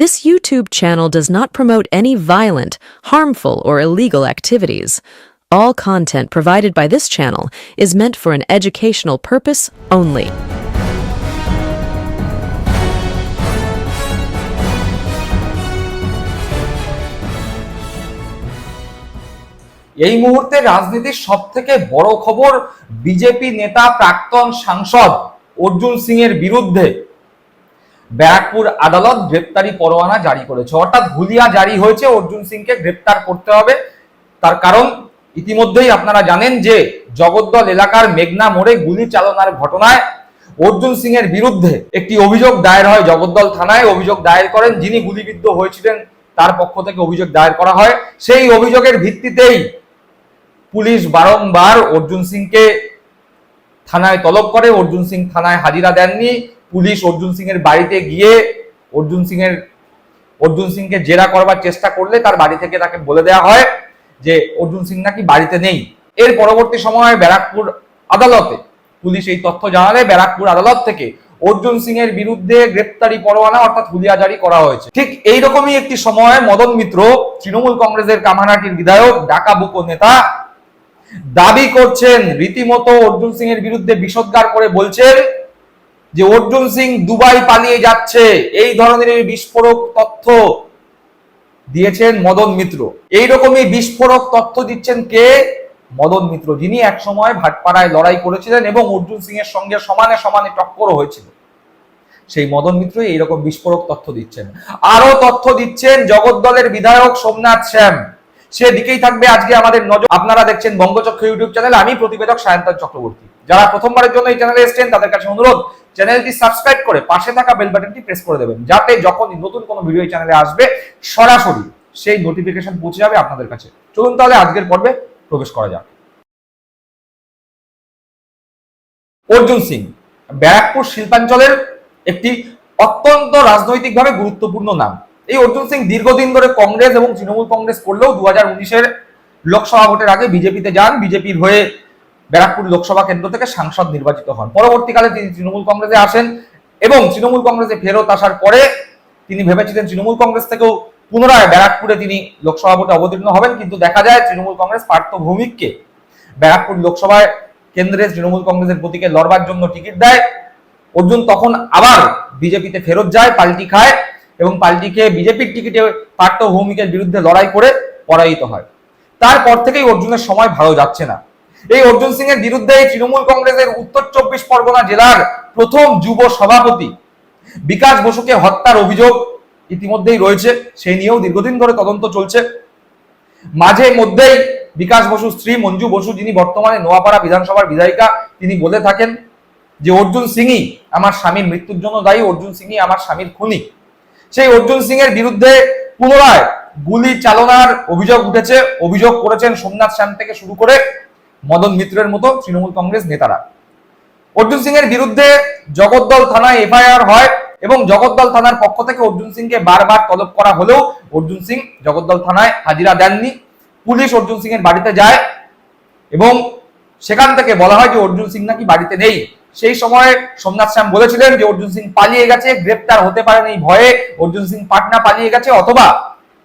This YouTube channel does not promote any violent, harmful, or illegal activities. All content provided by this channel is meant for an educational purpose only. এই মুহূর্তে রাজনীতির সব থেকে বড় খবর BJP নেতা প্রাক্তন সাংসদ অর্জুন সিং এর বিরুদ্ধে ব্যারাকপুর আদালত গ্রেপ্তারি পরোয়ানা জারি করেছে। অর্থাৎ হুলিয়া জারি হয়েছে, অর্জুন সিংকে গ্রেপ্তার করতে হবে। তার কারণ ইতিমধ্যেই আপনারা জানেন যে জগদ্দল এলাকার মেঘনা মোড়ে গুলি চালনার ঘটনায় অর্জুন সিং এর বিরুদ্ধে একটি অভিযোগ দায়ের হয় জগদ্দল থানায়। অভিযোগ দায়ের করেন যিনি গুলিবিদ্ধ হয়েছিলেন, তার পক্ষ থেকে অভিযোগ দায়ের করা হয়। সেই অভিযোগের ভিত্তিতেই পুলিশ বারংবার অর্জুন সিংকে থানায় তলব করে। অর্জুন সিং থানায় হাজিরা দেননি। পুলিশ অর্জুন সিং এর বাড়িতে গিয়ে অর্জুন সিং এর অর্জুন সিংকে জেরা করবার চেষ্টা করলে তার বাড়ি থেকে তাকে বলে দেওয়া হয় যে, অর্জুন সিং নাকি বাড়িতে নেই। এর পরবর্তী সময়ে ব্যারাকপুর আদালতে পুলিশ এই তথ্য জানালে ব্যারাকপুর আদালত থেকে অর্জুন সিং এর বিরুদ্ধে গ্রেপ্তারি পরোয়ানা অর্থাৎ হুলিয়া জারি করা হয়েছে। ঠিক এইরকমই একটি সময় মদন মিত্র, তৃণমূল কংগ্রেসের কামানাটির বিধায়ক ডাকা বুকো নেতা, দাবি করছেন, রীতিমতো অর্জুন সিং এর বিরুদ্ধে বিষোদ্গার করে বলছেন যে অর্জুন সিং দুবাই পালিয়ে যাচ্ছে। এই ধরনের বিস্ফোরক তথ্য দিয়েছেন মদন মিত্র। এইরকমই বিস্ফোরক তথ্য দিচ্ছেন কে? মদন মিত্র, যিনি একসময় ভাটপাড়ায় লড়াই করেছিলেন এবং অর্জুন সিং এর সঙ্গে সমানে সমানে টক্করও হয়েছিল। সেই মদন মিত্র এইরকম বিস্ফোরক তথ্য দিচ্ছেন। আরও তথ্য দিচ্ছেন জগদ্দলের বিধায়ক সোমনাথ শ্যাম। সেদিকেই থাকবে আজকে আমাদের নজর। আপনারা দেখছেন বঙ্গচক্র ইউটিউব চ্যানেল। আমি প্রতিবেদক সায়ন্তন চক্রবর্তী। যারা প্রথমবারের জন্য এই চ্যানেলে এসেছেন, তাদের কাছে অনুরোধ চ্যানেলটি সাবস্ক্রাইব করে পাশে থাকা বেল বাটনটি প্রেস করে দেবেন, যাতে যখন নতুন কোনো ভিডিও এই চ্যানেলে আসবে, সরাসরি সেই নোটিফিকেশন পৌঁছে যাবে আপনাদের কাছে। চলুন তাহলে আজকের পর্বে প্রবেশ করা যাক। অর্জুন সিং, ব্যারাকপুর শিল্পাঞ্চলের একটি অত্যন্ত রাজনৈতিকভাবে গুরুত্বপূর্ণ নাম। এই অর্জুন সিং দীর্ঘদিন ধরে কংগ্রেস এবং তৃণমূল কংগ্রেস করলেও দু হাজার উনিশের লোকসভা ভোটের আগে বিজেপিতে যান। বিজেপির হয়ে ব্যারাকপুর লোকসভা কেন্দ্র থেকে সাংসদ নির্বাচিত হন। পরবর্তীকালে তিনি তৃণমূল কংগ্রেসে আসেন এবং তৃণমূল কংগ্রেসে ফেরত আসার পরে তিনি ভেবেছিলেন তৃণমূল কংগ্রেস থেকেও পুনরায় ব্যারাকপুরে তিনি লোকসভা ভোটে অবতীর্ণ হবেন, কিন্তু দেখা যায় তৃণমূল কংগ্রেস পার্থ ভৌমিককে ব্যারাকপুর লোকসভায় কেন্দ্রে তৃণমূল কংগ্রেসের প্রতীকে লড়বার জন্য টিকিট দেয়। অর্জুন তখন আবার বিজেপিতে ফেরত যায়, পাল্টি খায় এবং পাল্টিকে বিজেপির টিকিটে পার্থ ভৌমিকের বিরুদ্ধে লড়াই করে পরাজিত হয়। তারপর থেকেই অর্জুনের সময় ভালো যাচ্ছে না। এই অর্জুন সিং এর বিরুদ্ধে তৃণমূল কংগ্রেসের উত্তর চব্বিশ পরগনা জেলার প্রথম যুব সভাপতি বিকাশ বসুকে হত্যার অভিযোগ ইতিমধ্যেই রয়েছে, সেই নিয়েও দীর্ঘদিন ধরে তদন্ত চলছে। মাঝে মধ্যেই বিকাশ বসুর স্ত্রী মঞ্জু বসু, যিনি বর্তমানে নোয়াপাড়া বিধানসভার বিধায়িকা, তিনি বলে থাকেন যে, অর্জুন সিংই আমার স্বামীর মৃত্যুর জন্য দায়ী, অর্জুন সিংই আমার স্বামীর খুনি। সেই অর্জুন সিং এর বিরুদ্ধে পুনরায় গুলি চালনার অভিযোগ উঠেছে। অভিযোগ করেছেন সোমনাথ শ্যাম থেকে শুরু করে মদন মিত্রের মতো তৃণমূল কংগ্রেস নেতারা। অর্জুন সিং এর বিরুদ্ধে জগদ্দল থানায় এফআইআর হয় এবং জগদ্দল থানার পক্ষ থেকে অর্জুন সিংকে বারবার তলব করা হলেও অর্জুন সিং জগদ্দল থানায় হাজিরা দেননি। পুলিশ অর্জুন সিং এর বাড়িতে যায় এবং সেখান থেকে বলা হয় যে অর্জুন সিং নাকি বাড়িতে নেই। সেই সময় সোমনাথ শ্যাম বলেছিলেন যে অর্জুন সিং পালিয়ে গেছে, গ্রেপ্তার হতে পারেন এই ভয়ে। অর্জুন সিং পাটনা পালিয়ে গেছে অথবা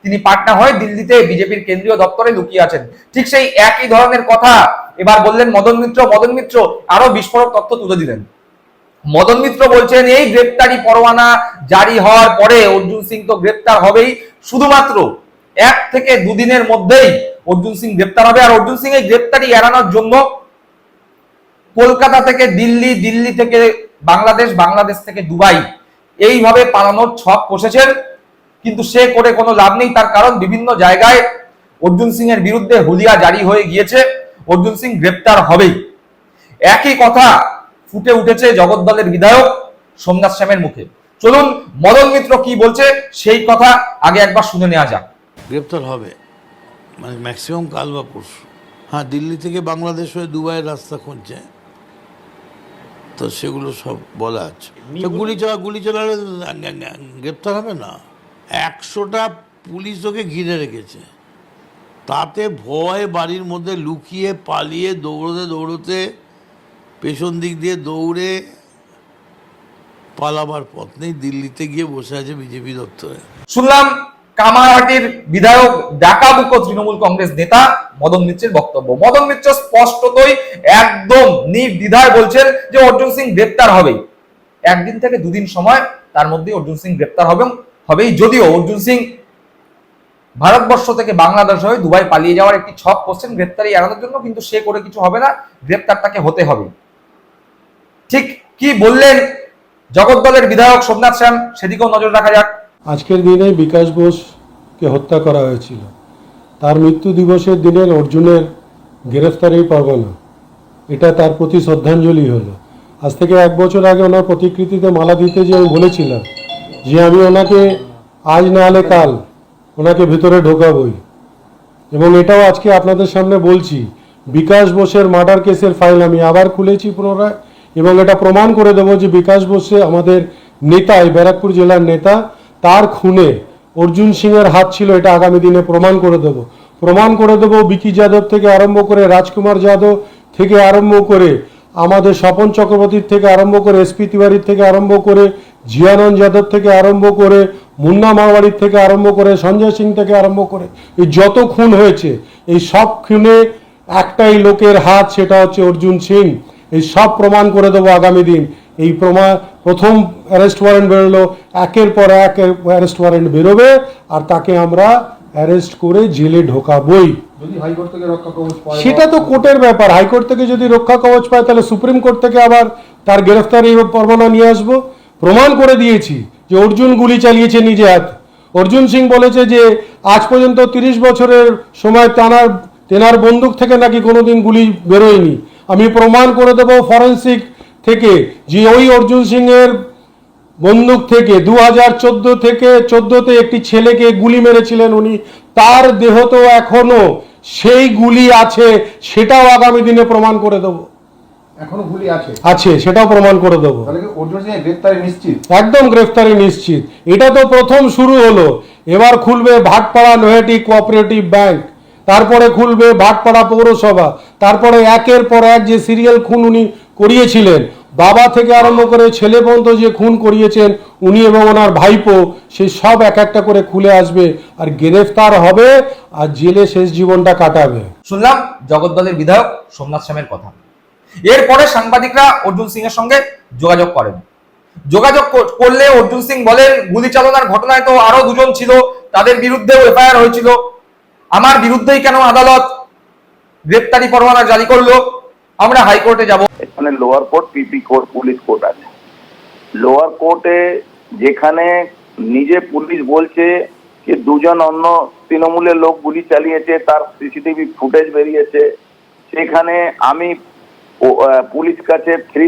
তিনি পাটনা হয়ে দিল্লিতে বিজেপির কেন্দ্রীয় দপ্তরে লুকিয়ে আছেন। ঠিক সেই একই ধরনের কথা এবার বললেন মদন মিত্র মদন মিত্র, আরও বিস্ফোরক তথ্য তুলে দিলেন। মদন মিত্র বলছেন, এই গ্রেপ্তারি পরোয়ানা জারি হওয়ার পরে অর্জুন সিং তো গ্রেপ্তার হবেই। শুধুমাত্র এক থেকে দুদিনের মধ্যেই অর্জুন সিং গ্রেপ্তার হবে। আর অর্জুন সিং এই গ্রেপ্তারি এড়ানোর জন্য কলকাতা থেকে দিল্লি দিল্লি থেকে বাংলাদেশ বাংলাদেশ থেকে দুবাই এইভাবে পালানোর ছক কষেছেন কিন্তু সে করে কোনো লাভ নেই। তার কারণ বিভিন্ন জায়গায় অর্জুন সিং এর বিরুদ্ধে হুলিয়া জারি হয়ে গিয়েছে। অর্জুন সিং গ্রেপ্তার হবেই। একই কথা ফুটে উঠেছে জগদ্দলের বিধায়ক সোমনাথ শ্যামের মুখে। চলুন মদন মিত্র কি বলছে সেই কথা আগে একবার শুনে নেওয়া যাক। গ্রেপ্তার হবে। মানে ম্যাক্সিমাম কাল বা পরশু। হ্যাঁ দিল্লি থেকে বাংলাদেশ হয়ে দুবাইয়ের রাস্তা খুঁজছে। তো সেগুলো সব বলা আছে। তো গুলি চালা গুলি চালালে গ্রেপ্তার হবে না। একশোটা পুলিশ ওকে ঘিরে রেখেছে। তাতে ভয় বাড়ির মধ্যে লুকিয়ে পালিয়ে দৌড়তে দৌড়তে পেছন দিক দিয়ে দৌড়ে পালাবার পথ নেই। দিল্লিতে গিয়ে বসে আছে বিজেপি দপ্তরে। শুনলাম কামারহাটির বিধায়ক ডাকাবুকো তৃণমূল কংগ্রেস নেতা মদন মিত্রের বক্তব্য। মদন মিত্র স্পষ্টতই একদম নির্দ্বিধায় বলছেন যে অর্জুন সিং গ্রেপ্তার হবেই। একদিন থেকে দুদিন সময় তার মধ্যে অর্জুন সিং গ্রেপ্তার হবে হবেই। যদিও অর্জুন সিং ভারতবর্ষ থেকে বাংলাদেশ হয়ে দুবাই পালিয়ে যাওয়ার একটি ছক করছেন, গ্রেপ্তারি এড়ানোর জন্য, কিন্তু সে করে কিছু হবে না গ্রেপ্তার তাকে হতে হবে। ঠিক কি বললেন জগদ্দলের বিধায়ক সোমনাথ শ্যাম? সেদিকেও নজর রাখা যাক। আজকের দিনে বিকাশ বোসকে হত্যা করা হয়েছিল। তার মৃত্যু দিবসের দিনের অর্জুনের গ্রেফতারি পরগনা এটা তার প্রতি শ্রদ্ধাঞ্জলি হলো। আজ থেকে এক বছর আগে ওনার প্রতিকৃতিতে মালা দিতে যে আমি বলেছিলাম যে আমি ওনাকে আজ না হলে কাল ওনাকে ভেতরে ঢোকাবই। এবং এটাও আজকে আপনাদের সামনে বলছি, বিকাশ বোসের মার্ডার কেসের ফাইল আমি আবার খুলেছি পুনরায়, এবং এটা প্রমাণ করে দেবো যে বিকাশ বোসে আমাদের নেতা, এই ব্যারাকপুর জেলার নেতা, তার খুনে অর্জুন সিংয়ের হাত ছিল, এটা আগামী দিনে প্রমাণ করে দেবো। প্রমাণ করে দেবো বিকি যাদব থেকে আরম্ভ করে রাজকুমার যাদব থেকে আরম্ভ করে আমাদের স্বপন চক্রবর্তীর থেকে আরম্ভ করে এসপি তিওয়ারির থেকে আরম্ভ করে জিয়ানন্দ যাদব থেকে আরম্ভ করে মুন্না মারওয়ারির থেকে আরম্ভ করে সঞ্জয় সিং থেকে আরম্ভ করে এই যত খুন হয়েছে এই সব খুনে একটাই লোকের হাত সেটা হচ্ছে অর্জুন সিং। এই সব প্রমাণ করে দেবো আগামী দিন। এই প্রমাণ প্রথম অ্যারেস্ট ওয়ারেন্ট বেরোলো একের পর এক অ্যারেস্ট ওয়ারেন্ট বেরোবে আর তাকে আমরা অ্যারেস্ট করে জেলে ঢোকাবই। সেটা তো কোর্টের ব্যাপার। হাইকোর্ট থেকে যদি রক্ষা কবচ পায় তাহলে সুপ্রিম কোর্ট থেকে আবার তার গ্রেফতারি পরমানা নিয়ে আসব। প্রমাণ করে দিয়েছি যে অর্জুন গুলি চালিয়েছে নিজে হাতে। অর্জুন সিং বলেছে যে, আজ পর্যন্ত তিরিশ বছরের সময় তানার, তেনার বন্দুক থেকে নাকি কোনোদিন গুলি বেরোয়নি। আমি প্রমাণ করে দেবো ফরেন্সিক থেকে যে ওই অর্জুন সিংয়ের বন্দুক থেকে দু হাজার চোদ্দ থেকে চোদ্দোতে একটি ছেলেকে গুলি মেরেছিলেন উনি। তার দেহ তো এখনও সেই গুলি আছে, সেটাও আগামী দিনে প্রমাণ করে দেবো। এখনও গুলি আছে। আছে সেটাও প্রমাণ করে দেবো। সিং নিশ্চিত? একদম গ্রেফতারি নিশ্চিত। এটা তো প্রথম শুরু হলো। এবার খুলবে ভাটপাড়া নৈহাটি কোঅপারেটিভ ব্যাংক তারপরে খুলবে ভাটপাড়া পৌরসভা তারপরে একের পর এক যে সিরিয়াল খুন উনি করিয়েছিলেন বাবা থেকে আরম্ভ করে ছেলে পর্যন্ত যে খুন করিয়েছেন উনি এবং ওনার ভাইপো সেই সব এক একটা করে খুলে আসবে আর গ্রেফতার হবে আর জেলে শেষ জীবনটা কাটাবে। শুনলাম জগদ্দলের বিধায়ক সোমনাথ শ্যামের কথা। এরপরে সাংবাদিকরা অর্জুন সিং এর সঙ্গে যোগাযোগ করেন। যোগাযোগ করলে অর্জুন সিং বলেন, গুলি চালনার ঘটনায় তো আরও দুজন ছিল, তাদের বিরুদ্ধেও এফআইআর হয়েছিল। আমার বিরুদ্ধেই কেন আদালত গ্রেপ্তারি পরোয়ানা জারি করল? আমরা হাইকোর্টে যাব। এখানে lower court PP court police court আছে। লোয়ার কোর্টে যেখানে নিজে পুলিশ বলছে যে দুজন অন্য তৃণমূলের লোক গুলি চালিয়েছে, তার সিসিটিভি ফুটেজ বেরিয়েছে, সেখানে আমি পুলিশ কাছে three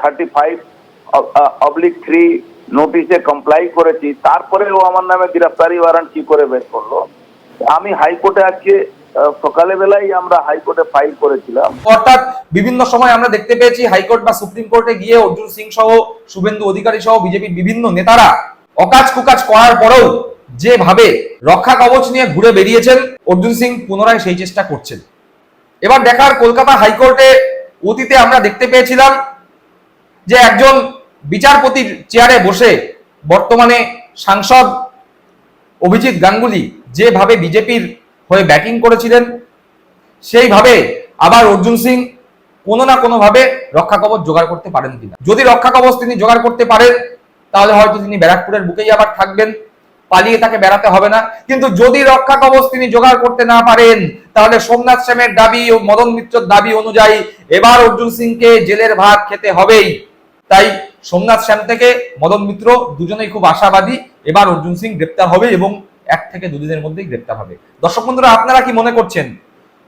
thirty five oblique three নোটিশে কমপ্লাই করেছি। তারপরেও আমার নামে গ্রেফতারি ওয়ারেন্ট কি করে বের করল? আমি হাইকোর্টে আজকে সকালে বেলায় আমরা হাইকোর্টে ফাইল করেছিলাম। অর্থাৎ বিভিন্ন সময় আমরা দেখতে পেয়েছি হাইকোর্ট বা সুপ্রিম কোর্টে গিয়ে অর্জুন সিং সহ, শুভেন্দু অধিকারী সহ বিজেপির বিভিন্ন নেতারা অকাজ কুকাজ করার পরেও যেভাবে রক্ষা কবচ নিয়ে ঘুরে বেরিয়েছেন, অর্জুন সিং পুনরায় সেই চেষ্টা করছেন। এবার দেখার কলকাতা হাইকোর্টে অতীতে আমরা দেখতে পেয়েছিলাম যে একজন বিচারপতির চেয়ারে বসে বর্তমানে সাংসদ অভিজিৎ গাঙ্গুলি যেভাবে বিজেপির হয়ে ব্যাটিং করেছিলেন, সেইভাবে আবার অর্জুন সিং কোনো না কোনোভাবে রক্ষা কবচ জোগাড় করতে পারেন কিনা। যদি রক্ষা কবচ তিনি জোগাড় করতে পারেন, তাহলে হয়তো তিনি ব্যারাকপুরের বুকেই আবার থাকবেন। পালিয়ে তাকে বেড়াতে হবে না। কিন্তু যদি রক্ষা কবচ তিনি জোগাড় করতে না পারেন, তাহলে সোমনাথ শ্যামের দাবি ও মদন মিত্রর দাবি অনুযায়ী এবার অর্জুন সিংকে জেলের ভাত খেতে হবেই। তাই সোমনাথ শ্যাম থেকে মদন মিত্র দুজনেই খুব আশাবাদী এবার অর্জুন সিং গ্রেপ্তার হবে এবং এক থেকে দুদিনের মধ্যেই গ্রেপ্তার হবে। দর্শক বন্ধুরা, আপনারা কি মনে করছেন?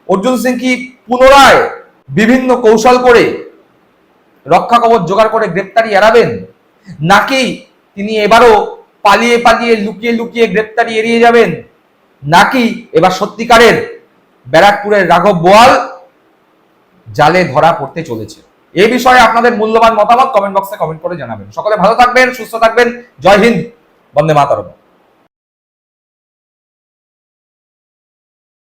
অর্জুন সিং কি পুনরায় বিভিন্ন কৌশল করে রক্ষা কবচ জোগাড় করে গ্রেপ্তারি এড়াবেন? নাকি তিনি এবারও পালিয়ে পালিয়ে লুকিয়ে লুকিয়ে গ্রেপ্তারি এড়িয়ে যাবেন। নাকি এবার সত্যিকারের ব্যারাকপুরের রাঘব বোয়াল জালে ধরা পড়তে চলেছে? এ বিষয়ে আপনাদের মূল্যবান মতামত কমেন্ট বক্সে কমেন্ট করে জানাবেন। সকলে ভালো থাকবেন, সুস্থ থাকবেন। জয় হিন্দ, বন্দে মাতারম।